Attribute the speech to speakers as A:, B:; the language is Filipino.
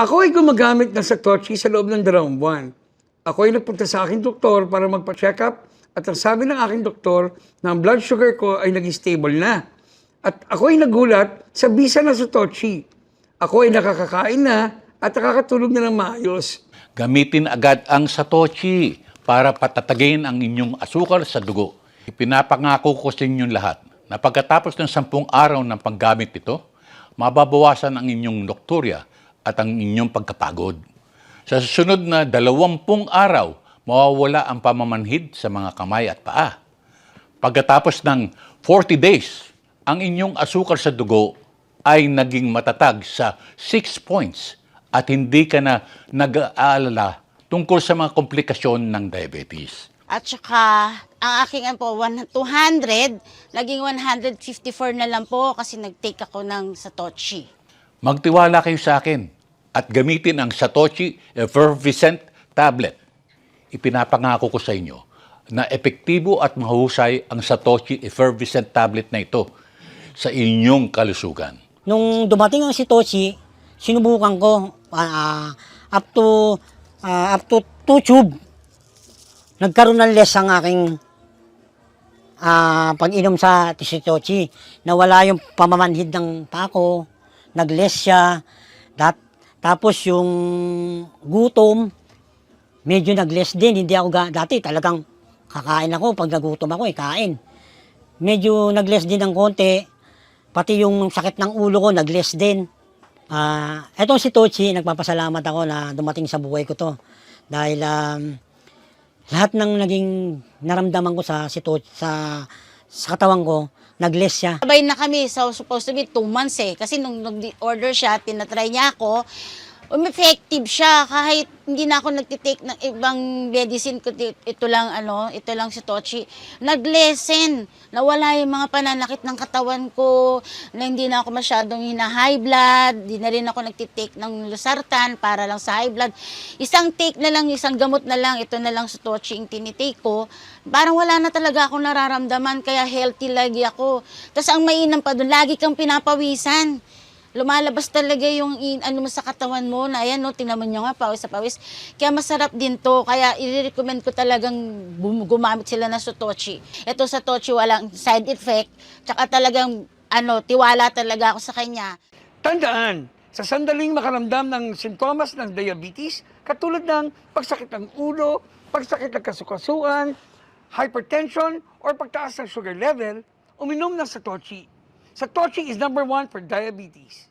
A: Ako ay gumagamit ng Satoshi sa loob ng dalawang buwan. Ako ay nagpunta sa aking doktor para magpa-check up at ang sabi ng aking doktor na ang blood sugar ko ay naging stable na. At ako ay nagulat sa bisa ng Satoshi. Ako ay nakakakain na at nakakatulog na ng maayos.
B: Gamitin agad ang Satoshi para patatagin ang inyong asukal sa dugo. Ipinapangako ko sa inyong lahat na pagkatapos ng sampung araw ng paggamit ito, mababawasan ang inyong nokturya at ang inyong pagkapagod. Sa susunod na dalawampung araw, mawawala ang pamamanhid sa mga kamay at paa. Pagkatapos ng 40 days, ang inyong asukal sa dugo ay naging matatag sa 6 points at hindi ka na nag-aalala tungkol sa mga komplikasyon ng diabetes.
C: At saka, ang aking ano po, 100, 200, naging 154 na lang po kasi nag-take ako ng Satoshi.
B: Magtiwala kayo sa akin at gamitin ang Satoshi Effervescent Tablet. Ipinapangako ko sa inyo na epektibo at mahusay ang Satoshi Effervescent Tablet na ito sa inyong kalusugan.
D: Nung dumating ang Sitoshi, sinubukan ko ah, up to ah, up to 2 tube. Nagkaroon ng less ang aking ah, pag-inom sa Sitoshi. Nawala yung pamamanhid ng pako, nag-less siya. Dat, tapos yung gutom, medyo nag-less din. Hindi ako dati talagang kakain ako pag nagutom ako, eh, kain. Medyo nag-less din ng konti. Pati yung sakit ng ulo ko, nag-less din. Ah, etong si Tochi, nagpapasalamat ako na dumating sa buhay ko to. Dahil um, lahat ng naging naramdaman ko sa si Tochi, sa, sa katawan ko, nag-less siya.
C: Sabay na kami, so supposed to be 2 months eh. Kasi nung nag-order siya, tinatry niya ako, effective siya. Kahit hindi na ako nagtitake ng ibang medicine ko ito lang ano ito lang si Tochi. Naglesen nawala yung mga pananakit ng katawan ko na hindi na ako masyadong hina high blood. Hindi na rin ako nagtitake ng losartan para lang sa high blood. Isang take na lang isang gamot na lang. Ito na lang si Tochi yung tinitake ko. Parang wala na talaga akong nararamdaman kaya healthy lagi ako. Tapos ang mainam pa doon lagi kang pinapawisan lumalabas talaga yung in, ano mo sa katawan mo na ayan no tingnan mo nyo nga pawis sa pawis. Kaya masarap din to. Kaya i-recommend ko talagang gumamit sila ng Sotochi ito sa Tochi walang side effect. Tsaka talagang ano tiwala talaga ako sa kanya.
A: Tandaan, sa sandaling makaramdam ng sintomas ng diabetes, katulad ng pagsakit ng ulo, pagsakit ng kasukasuan, hypertension, or pagtaas ng sugar level, uminom ng Satoshi. Satoshi is number one for diabetes.